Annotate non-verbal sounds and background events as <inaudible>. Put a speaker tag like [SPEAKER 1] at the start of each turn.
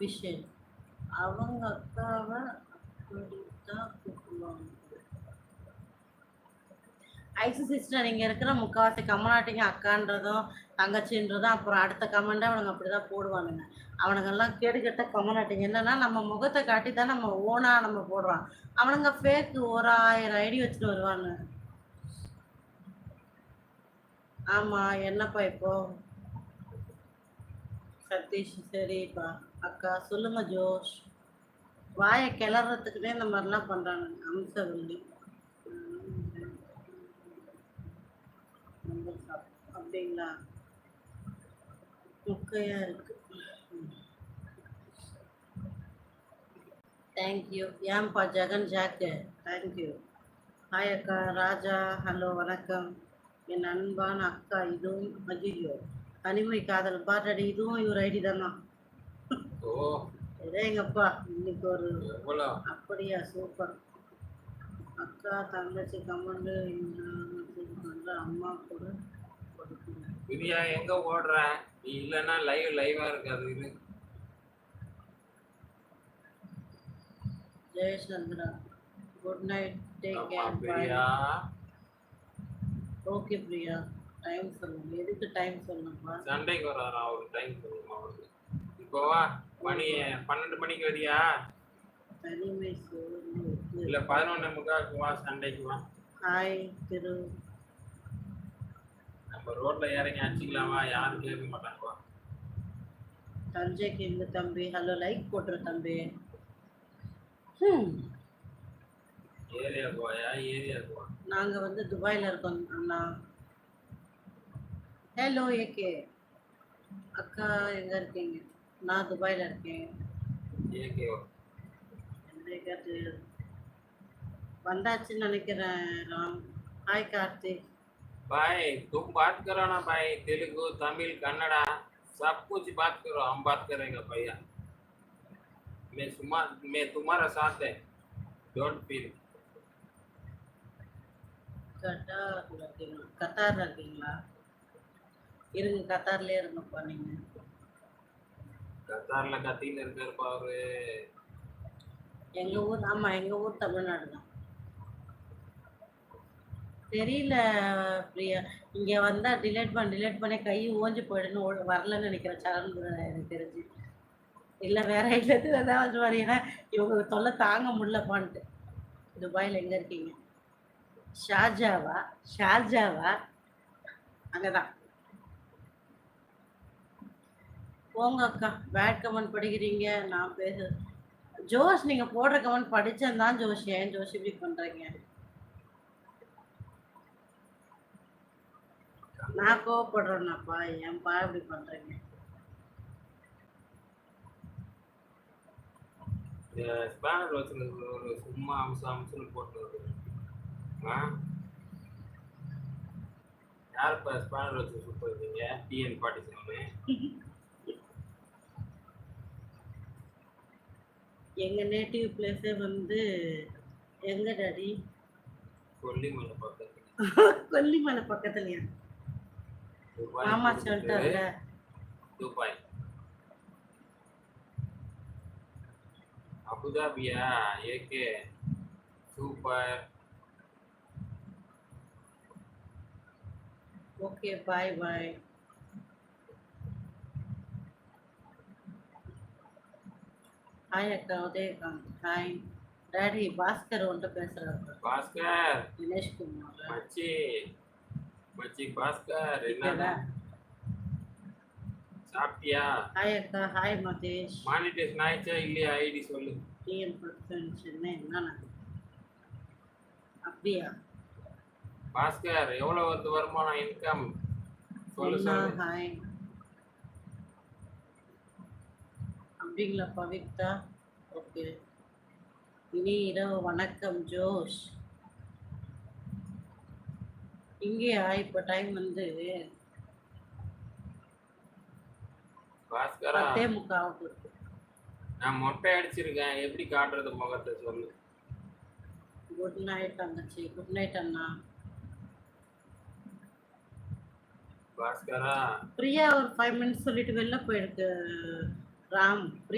[SPEAKER 1] Official அவங்க அக்காவை அப்படித்தான் கூப்பிடுவாங்க. ஐசு சிஸ்டர் நீங்கள் இருக்கிற முக்கால்வாசி கம்மநாட்டிங்க அக்கான்றதும் தங்கச்சின்றதும் அப்புறம் அடுத்த கமெண்ட்டாக அவனுங்க அப்படி தான் போடுவானுங்க. அவனுங்கெல்லாம் கேடு கெட்ட கம்மநாட்டிங்க என்னன்னா நம்ம முகத்தை காட்டி தான் நம்ம ஓனாக நம்ம போடுறோம் அவனுங்க ஃபேக்கு ஒரு ஆயிரம் ஐடி வச்சுட்டு வருவாங்க ஆமாம் என்னப்பா இப்போ? சதீஷ் சரிப்பா. அக்கா சொல்லுங்க ஜோஷ். வாயை கிளறதுக்குனே இந்த மாதிரிலாம் பண்ணுறாங்க அம்சவல்லி. அப்படிங்களா? முக்கையாக இருக்கு. தேங்க்யூ ஏன்பா ஜெகன் ஜாக்கு? தேங்க்யூ ஹாய் அக்கா. ராஜா ஹலோ வணக்கம். என் அன்பான அக்கா இதுவும் அஜியோ தனிமை காதல். பாட்டடி இதுவும் இவர் ஐடி தானா? எங்கப்பா இன்னைக்கு ஒரு அப்படியா சூப்பர். அக்கா தங்கச்சி கமெண்டு அம்மா கூட
[SPEAKER 2] பிரியா எங்க ஓடுற? நீ இல்லைன்னா லைவ் லைவா இருக்காது இது
[SPEAKER 1] Jayachandra
[SPEAKER 2] good
[SPEAKER 1] night take
[SPEAKER 2] care
[SPEAKER 1] okay Priya. Time சொல்லுங்க எதுக்கு டைம் சொல்லணும்ப்பா?
[SPEAKER 2] சண்டைக்கு வராரா ஒரு டைம் சொல்லுமா அவருக்கு? இப்போ வா மணி பன்னெண்டு மணிக்கு வரியா?
[SPEAKER 1] தனிமை சோர்ந்து
[SPEAKER 2] இல்ல பதினொன்னே முக்காவுக்கு வா சண்டைக்கு வா.
[SPEAKER 1] ஹாய் திரு.
[SPEAKER 2] நம்ம ரோட்ல இறங்கி அடிச்சுக்கலாமா யாரும் கேட்க மாட்டாங்க
[SPEAKER 1] தஞ்சைக்கு இந்த தம்பி. ஹலோ லைக் போட்டுரு தம்பி.
[SPEAKER 2] ஏரியாவுக்கு வாயா? ஏரியாவுக்கு வா.
[SPEAKER 1] நாங்க வந்து துபாயில இருக்கோம் அண்ணா. ஹலோ ஏகே அக்கா எங்க இருக்கீங்க நான் துபாயில இருக்கேன்
[SPEAKER 2] ஏகே வா
[SPEAKER 1] எந்திரிக்காது. வந்தாச்சுன்னு நினைக்கிறேன் ராம் ஹாய் கார்த்திக்
[SPEAKER 2] भाई तुम बात करो ना भाई तेलुगु तमिल कन्नड़ा सब कुछ बात करो हम बात करेंगे भैया मैं सुमा मैं तुम्हारा साथ है डोंट फील
[SPEAKER 1] கட்டார்ல இருக்கீங்களா கத்தார்ல இருக்கீங்களா இருங்க கத்தார்லயே இருங்கப்பா நீங்க.
[SPEAKER 2] கத்தார்ல கத்தின்னு இருக்காருப்பா அவரு.
[SPEAKER 1] எங்க ஊர் ஆமா எங்க ஊர் தமிழ்நாடு தான். தெரியல பிரியா இங்க வந்தா டிலேட் பண்ண டிலேட் பண்ணி கை ஓஞ்சு போயிடுன்னு வரலன்னு நினைக்கிறேன் சரண் எனக்கு தெரிஞ்சு. இல்ல வேற இல்லத்துல தான் வந்து இவங்க தொல்லை தாங்க முடியலப்பான்ட்டு. துபாயில் எங்க இருக்கீங்க? ஷார்ஜாவா? ஷார்ஜாவா? அங்கதான். போங்க அக்கா. பேட் கமெண்ட் படிக்கிறீங்க. நான் பேசு. ஜோஷ் நீங்க போடுற கமெண்ட் படிச்சேன் தான் ஜோஷ். ஏன் ஜோஷ் இப்படி பண்றீங்க? நான் கோவப்படுறேன்னாப்பா ஏன்பா இப்படி பண்றீங்க?
[SPEAKER 2] ஸ்பேனர் வச்சுருக்கு ஒரு சும்மா அம்சம் அம்சம்னு போட்டு ஆ? யார் இப்போ ஸ்பேனர் வச்சு சுற்றுறீங்க டிஎன் பாட்டி செவனு
[SPEAKER 1] எங்க நேட்டிவ் பிளேஸே வந்து எங்க டாடி
[SPEAKER 2] கொல்லிமலை பக்கத்துல. <laughs>
[SPEAKER 1] கொல்லிமலை பக்கத்துலயா?
[SPEAKER 2] போயிட்டு
[SPEAKER 1] சொல்லிட்டாருல.
[SPEAKER 2] Dubai. அபுதாபியா AK super.
[SPEAKER 1] Okay bye bye hi அக்கா உதயகாந்த் ஹாய் டாடி பாஸ்கர் வந்துட்டு பேசுறாரு.
[SPEAKER 2] பாஸ்கர்!
[SPEAKER 1] தினேஷ்குமார்.
[SPEAKER 2] மச்சி! மச்சி பாஸ்கர். என்ன? சாப்பிட்டியா?
[SPEAKER 1] ஹாய் அக்கா ஹாய் மதேஷ்
[SPEAKER 2] மானிட்டேஷன் ஆயிடுச்சா இல்லையா? ஐடி சொல்லு.
[SPEAKER 1] டிஎன் ப்ரொடக்ஷன் என்னண்ணா? அப்படியா?
[SPEAKER 2] பாஸ்கர் எவ்வளவு வந்து வருமானம் இன்கம் சொல்லு.
[SPEAKER 1] ஹாய். அப்படிங்களா பவிக்தா ஓகே. இனி இரவு வணக்கம் ஜோஷ். இங்கேயா இப்போ டைம் வந்து பத்தே முக்காவுக்கு
[SPEAKER 2] நான் மொட்டை அடிச்சிருக்கேன். எப்படி காட்டுறது முகத்தை சொல்லு.
[SPEAKER 1] குட் நைட் தங்கச்சி. குட் நைட் அண்ணா.
[SPEAKER 2] பாஸ்கரா?
[SPEAKER 1] பிரியா ஒரு ஃபைவ் மினிட்ஸ் சொல்லிட்டு வெளில போயிருக்கு. ராம் பிரியா